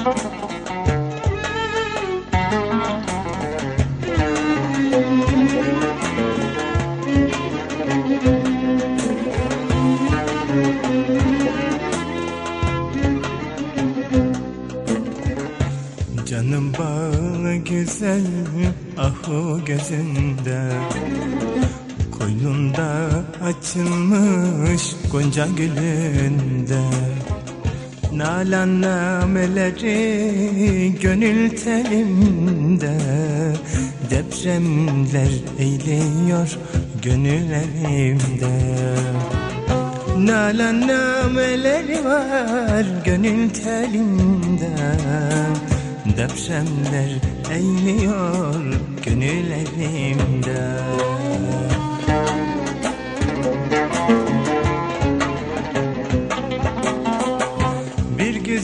Canım bağlı güzel ah o gözünde. Koynunda açılmış gonca gülünde. Nalan nameleri gönül telimde. Depremler eğliyor gönül evimde. Nalan nameleri var gönül telimde. Depremler eğliyor gönül evimde. Bir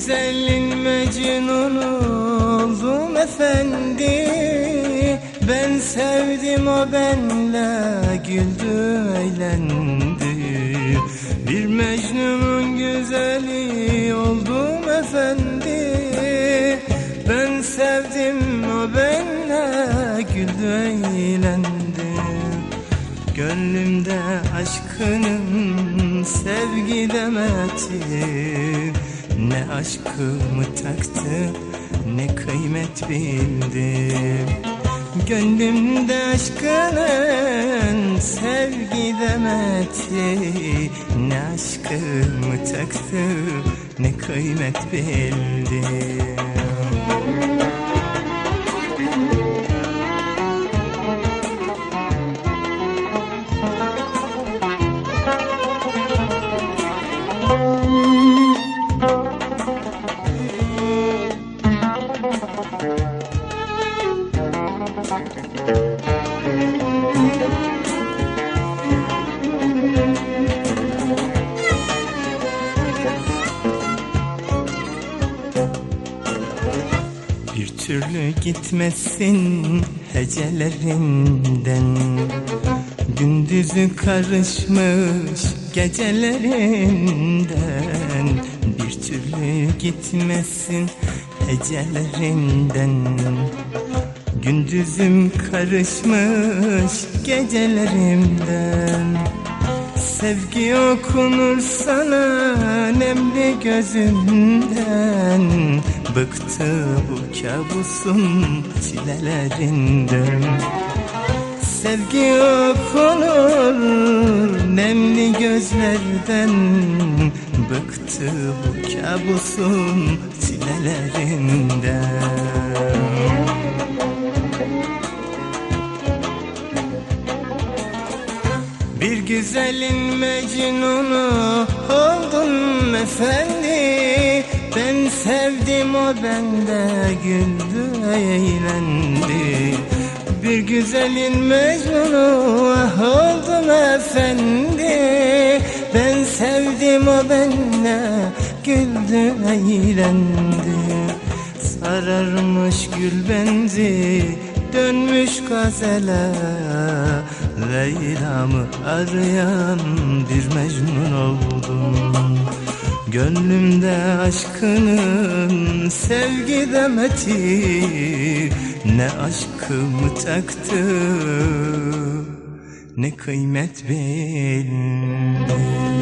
güzelin mecnunu oldum efendi. Ben sevdim o benle güldü eğlendi. Bir mecnunun güzeli oldum efendi. Ben sevdim o benle güldü eğlendi. Gönlümde aşkının sevgi demeti Ne aşkımı taktı ne kıymet bildim Gönlümde aşkının sevgi demeti Ne aşkımı taktı ne kıymet bildim Bir türlü gitmesin hecelerinden. Gündüzü karışmış gecelerinden. Bir türlü gitmesin hecelerinden. Gündüzüm karışmış gecelerimden Sevgi okunur sana nemli gözünden Bıktı bu kabusun çilelerinden. Sevgi okunur nemli gözlerden. Bıktı bu kabusun çilelerinden. Bir güzelin mecnunu oldum efendi Ben sevdim o bende güldü eğlendi. Bir güzelin mecnunu ah oldum efendi. Ben sevdim o bende güldü eğlendi. Sararmış gül benzi dönmüş gazele Leyla'mı arayan bir mecnun oldum Gönlümde aşkının sevgi demeti Ne aşkımı taktı ne kıymet bildi